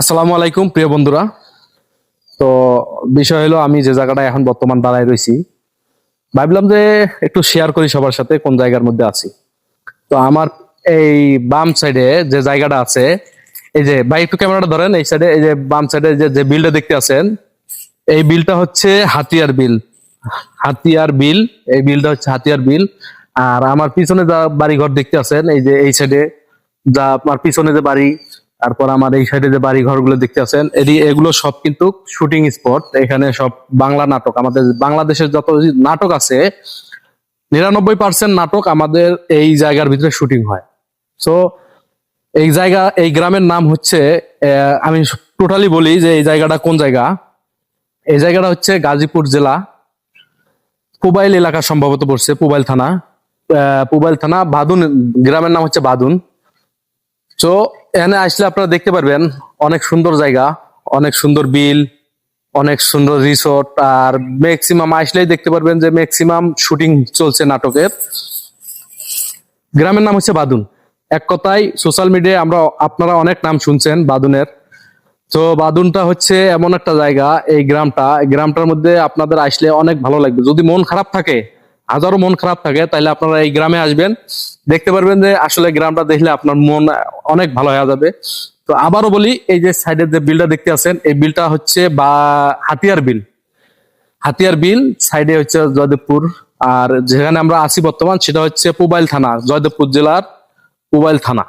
আসসালামু আলাইকুম, প্রিয় বন্ধুরা। তো বিষয় হলো, আমি যে জায়গাটা এখন বর্তমান দাঁড়ায় রয়েছি, ভাবলাম যে একটু শেয়ার করি সবার সাথে কোন জায়গার মধ্যে আছি। তো আমার এই বাম সাইডে যে জায়গাটা আছে, এই যে, ভাই একটু ক্যামেরাটা ধরেন, এই সাইডে এই যে বাম সাইডে যে যে বিলটা দেখতে আছেন, এই বিলটা হচ্ছে হাতিয়ার বিল। হাতিয়ার বিল, এই বিলটা হচ্ছে হাতিয়ার বিল। আর আমার পিছনে যা বাড়ি ঘর দেখতে আছেন, এই যে, এই সাইডে যা আপনার পিছনে যে বাড়ি তারপর আমার এই সাইডে যে বাড়ি ঘরগুলো দেখতে আছেন, এদি, এগুলো সব কিন্তু শুটিং স্পট। এখানে সব বাংলা নাটক, আমাদের বাংলাদেশের যত নাটক আছে, নিরানব্বই পার্সেন্ট নাটক আমাদের এই জায়গার ভিতরে শুটিং হয়। সো এই জায়গা, এই গ্রামের নাম হচ্ছে আমি টোটালি বলি যে এই জায়গাটা কোন জায়গা? এই জায়গাটা হচ্ছে গাজীপুর জেলা। পুবাইল এলাকা সম্ভবত পড়ছে, পুবাইল থানা। পুবাইল থানা, বাদুন, গ্রামের নাম হচ্ছে বাদুন। তো এখানে আসলে আপনারা দেখতে পারবেন, অনেক সুন্দর জায়গা, অনেক সুন্দর বিল, অনেক সুন্দর রিসোর্ট আর ম্যাক্সিমাম আসলেই দেখতে পারবেন যে ম্যাক্সিমাম শুটিং চলছে নাটকের। গ্রামের নাম হচ্ছে বাদুন। এক কথায় সোশ্যাল মিডিয়ায় আমরা, আপনারা অনেক নাম শুনছেন বাদুনের। তো বাদুনটা হচ্ছে এমন একটা জায়গা, এই গ্রামটা। এই গ্রামটার মধ্যে আপনাদের আসলে অনেক ভালো লাগবে। যদি মন খারাপ থাকে হাজারো মন খারাপ থাকে তাহলে আপনারা এই গ্রামে আসবেন। দেখতে পারবেন যে আসলে গ্রামটা দেখলে আপনার মন অনেক ভালো হয়ে যাবে। তো আবারও বলি, এই যে সাইডের যে বিলটা দেখতে আছেন, এই বিলটা হচ্ছে বা হাতিয়ার বিল। হাতিয়ার বিল সাইডে হচ্ছে জয়দেবপুর। আর যেখানে আমরা আছি বর্তমান, সেটা হচ্ছে পুবাইল থানা, জয়দেবপুর জেলার পুবাইল থানা।